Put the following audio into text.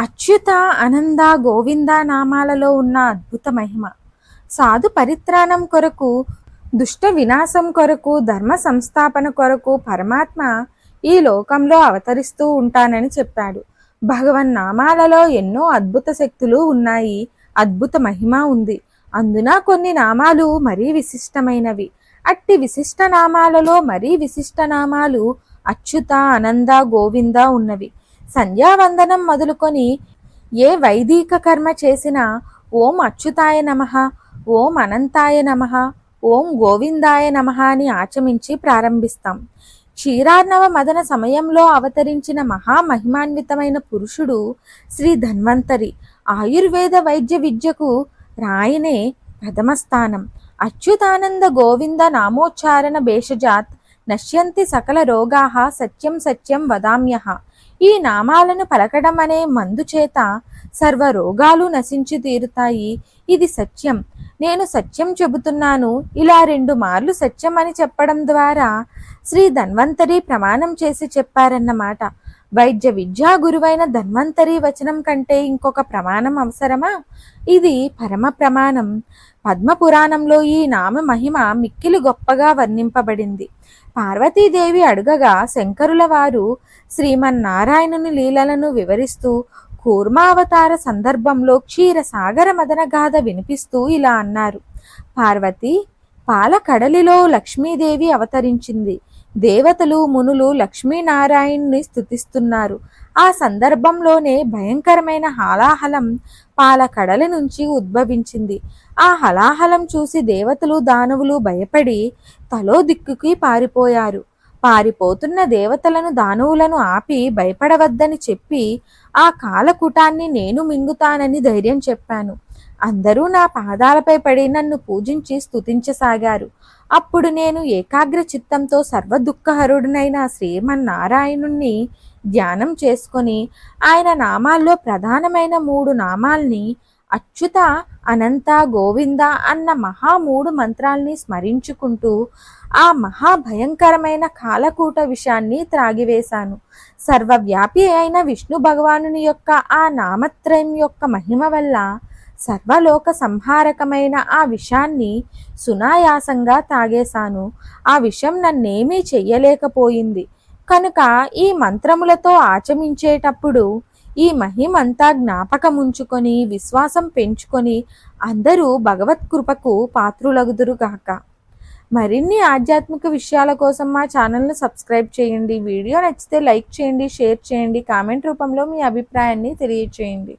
అచ్యుత అనంద గోవింద నామాలలో ఉన్న అద్భుత మహిమ. సాధు పరిత్రాణం కొరకు దుష్ట వినాశం కొరకు ధర్మ సంస్థాపన కొరకు పరమాత్మ ఈ లోకంలో అవతరిస్తూ ఉంటానని చెప్పాడు. భగవన్ నామాలలో ఎన్నో అద్భుత శక్తులు ఉన్నాయి. అద్భుత మహిమ ఉంది. అందున కొన్ని నామాలు మరీ విశిష్టమైనవి. అట్టి విశిష్ట నామాలలో మరీ విశిష్ట నామాలు అచ్యుత అనంద గోవింద ఉన్నవి. సంధ్యావందనం మొదలుకొని ఏ వైదిక కర్మ చేసినా ఓం అచ్యుతాయ నమ ఓం అనంతాయ నమ ఓం గోవిందాయ నమ అని ఆచమించి ప్రారంభిస్తాం. క్షీరార్ణవ మదన సమయంలో అవతరించిన మహామహిమాన్వితమైన పురుషుడు శ్రీ ధన్వంతరి ఆయుర్వేద వైద్య విద్యకు రాయనే ప్రథమ స్థానం. అచ్యుతానంద గోవింద నామోచ్చారణ భేషజాత్ నశ్యంతి సకల రోగాః సత్యం సత్యం వదామ్యహ ఈ నామాలను పలకడం అనే మందు చేత సర్వ రోగాలు నశించి తీరుతాయి. ఇది సత్యం. నేను సత్యం చెబుతున్నాను. ఇలా రెండు మార్లు సత్యం అని చెప్పడం ద్వారా శ్రీ ధన్వంతరి ప్రమాణం చేసి చెప్పారన్నమాట. వైద్య విద్యా గురువైన ధన్వంతరి వచనం కంటే ఇంకొక ప్రమాణం అవసరమా? ఇది పరమ ప్రమాణం. పద్మపురాణంలో ఈ నామ మహిమ మిక్కిలి గొప్పగా వర్ణింపబడింది. పార్వతీదేవి అడుగగా శంకరుల వారు శ్రీమన్నారాయణుని లీలలను వివరిస్తూ కూర్మావతార సందర్భంలో క్షీరసాగర మదన గాథ వినిపిస్తూ ఇలా అన్నారు. పార్వతి పాల కడలిలో లక్ష్మీదేవి అవతరించింది. దేవతలు మునులు లక్ష్మీనారాయణ్ణి స్థుతిస్తున్నారు ఆ సందర్భంలోనే భయంకరమైన హాలాహలం పాలకడల నుంచి ఉద్భవించింది. ఆ హలాహలం చూసి దేవతలు దానవులు భయపడి తలో దిక్కుకి పారిపోయారు. పారిపోతున్న దేవతలను దానవులను ఆపి భయపడవద్దని చెప్పి ఆ కాలకుటాన్ని నేను మింగుతానని ధైర్యం చెప్పాను. అందరూ నా పాదాలపై పడి నన్ను పూజించి స్థుతించసాగారు అప్పుడు నేను ఏకాగ్ర చిత్తంతో సర్వ దుఃఖహరుడునైన శ్రీమన్నారాయణుణ్ణి ధ్యానం చేసుకొని ఆయన నామాల్లో ప్రధానమైన మూడు నామాల్ని అచ్యుత అనంత గోవింద అన్న మహా మూడు మంత్రాల్ని స్మరించుకుంటూ ఆ మహాభయంకరమైన కాలకూట విషయాన్ని త్రాగివేశాను. సర్వవ్యాపి అయిన విష్ణు భగవానుని యొక్క ఆ నామత్రయం యొక్క మహిమ వల్ల సర్వలోక సంహారకమైన ఆ విషాన్ని సునాయాసంగా తాగేశాను. ఆ విషం నన్నేమీ చెయ్యలేకపోయింది. కనుక ఈ మంత్రములతో ఆచమించేటప్పుడు ఈ మహిమంతా జ్ఞాపకముంచుకొని విశ్వాసం పెంచుకొని అందరూ భగవత్ కృపకు పాత్రులగుదురుగాక మరిన్ని ఆధ్యాత్మిక విషయాల కోసం మా ఛానల్ను సబ్స్క్రైబ్ చేయండి. వీడియో నచ్చితే లైక్ చేయండి షేర్ చేయండి కామెంట్ రూపంలో మీ అభిప్రాయాన్ని తెలియచేయండి.